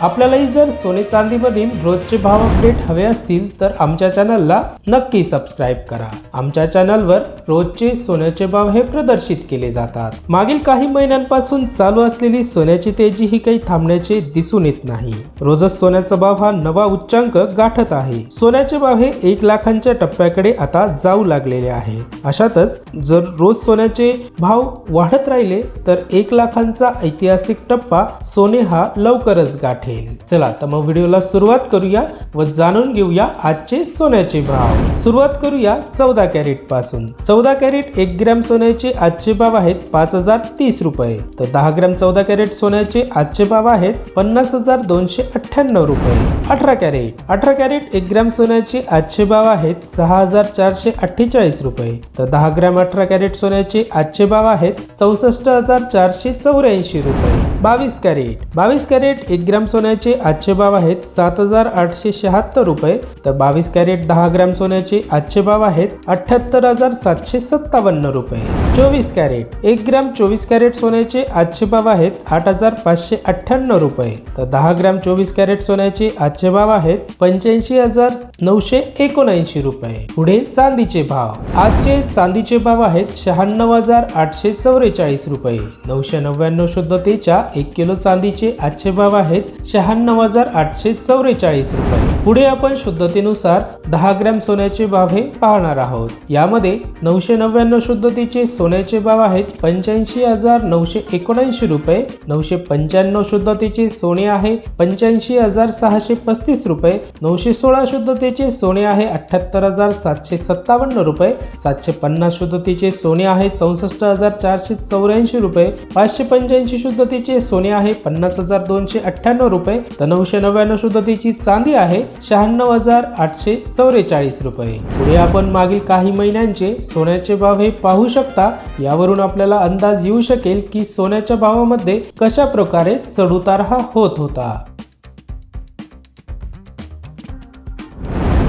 आपल्यालाही जर सोने चांदीमधील रोजचे भाव अपडेट हवे असतील तर आमच्या चॅनलला नक्की सबस्क्राईब करा. आमच्या चॅनलवर रोजचे सोन्याचे भाव हे प्रदर्शित केले जातात. मागील काही महिन्यांपासून चालू असलेली सोन्याची तेजी ही काही थांबण्याचे दिसून येत नाही. रोजच सोन्याचा भाव हा नवा उच्चांक गाठत आहे. सोन्याचे भाव हे एक लाखांच्या टप्प्याकडे आता जाऊ लागलेले आहे. अशातच जर रोज सोन्याचे भाव वाढत राहिले तर एक लाखांचा ऐतिहासिक टप्पा सोने हा लवकरच गाठेल. चला तर मग व्हिडिओला सुरुवात करूया व जाणून घेऊया आजचे सोन्याचे भाव. सुरुवात करूया चौदा कॅरेटपासून. चौदा कॅरेट एक ग्रॅम सोन्याचे आजचे भाव आहेत पाच हजार तीस रुपये. तर दहा ग्रॅम चौदा कॅरेट सोन्याचे आजचे भाव आहेत पन्नास हजार दोनशे अठ्ठ्याण्णव रुपये. अठरा कॅरेट. अठरा कॅरेट एक ग्रॅम सोन्याचे आजचे भाव आहेत सहा हजार चारशे अठ्ठेचाळीस रुपये. तर दहा ग्रॅम अठरा कॅरेट सोन्याचे आजचे भाव आहेत चौसष्ट हजार चारशे चौऱ्याऐंशी रुपये. बावीस कॅरेट. बावीस कॅरेट एक ग्रॅम सोन्याचे आजचे भाव आहेत सात हजार आठशे शहात्तर रुपये. तर बावीस कॅरेट दहा ग्रॅम सोन्याचे आजचे भाव आहेत अठ्ठ्याहत्तर हजार सातशे सत्तावन्न रुपये. चोवीस कॅरेट. एक ग्रॅम चोवीस कॅरेट सोन्याचे आजचे भाव आहेत आठ हजार पाचशे अठ्ठ्याण्णव रुपये. तर दहा ग्रॅम चोवीस कॅरेट सोन्याचे आजचे भाव आहेत पंच्याऐंशी हजार नऊशे एकोणऐंशी रुपये. पुढे चांदीचे भाव. आजचे चांदीचे भाव आहेत शहाण्णव हजार आठशे चौवेचाळीस रुपये. नऊशे नव्याण्णव शुद्धतेच्या एक किलो चांदीचे आजचे भाव आहेत. शहाण्णव हजार आठशे चौवेचाळीस रुपये. पुढे आपण शुद्धतेनुसार दहा ग्रॅम सोन्याचे भाव हे पाहणार आहोत. यामध्ये नऊशे नव्याण्णव शुद्धतेचे सोन्याचे भाव आहेत. पंच्याऐंशी हजार नऊशे एकोणऐंशी रुपये. नऊशे पंच्याण्णव शुद्धतेचे सोने आहे. पंच्याऐंशी हजार सहाशे पस्तीस रुपये. नऊशे सोळा शुद्धतेचे सोने आहे. अठ्ठ्याहत्तर हजार सातशे सत्तावन्न रुपये. सातशे पन्नास शुद्धतेचे सोने आहे. चौसष्ट हजार चारशे चौऱ्याऐंशी रुपये. पाचशे पंच्याऐंशी शुद्धतेचे सोने आहे पन्नास हजार दोनशे अठ्ठ्याण्णव रुपये. तर नऊशे नव्याण्णव शुद्धतेची चांदी आहे शहाण्णव हजार आठशे चौवेचाळीस रुपये. पुढे आपण मागील काही महिन्यांचे सोन्याचे भाव हे पाहू शकता. यावरून आपल्याला अंदाज येऊ शकेल की सोन्याच्या भावामध्ये कशा प्रकारे चढउतार हा होत होता.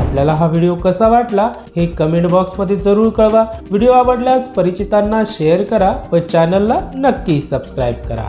आपल्याला हा व्हिडिओ कसा वाटला हे कमेंट बॉक्समध्ये जरूर कळवा. व्हिडिओ आवडल्यास परिचितांना शेअर करा व चॅनलला नक्की सबस्क्राईब करा.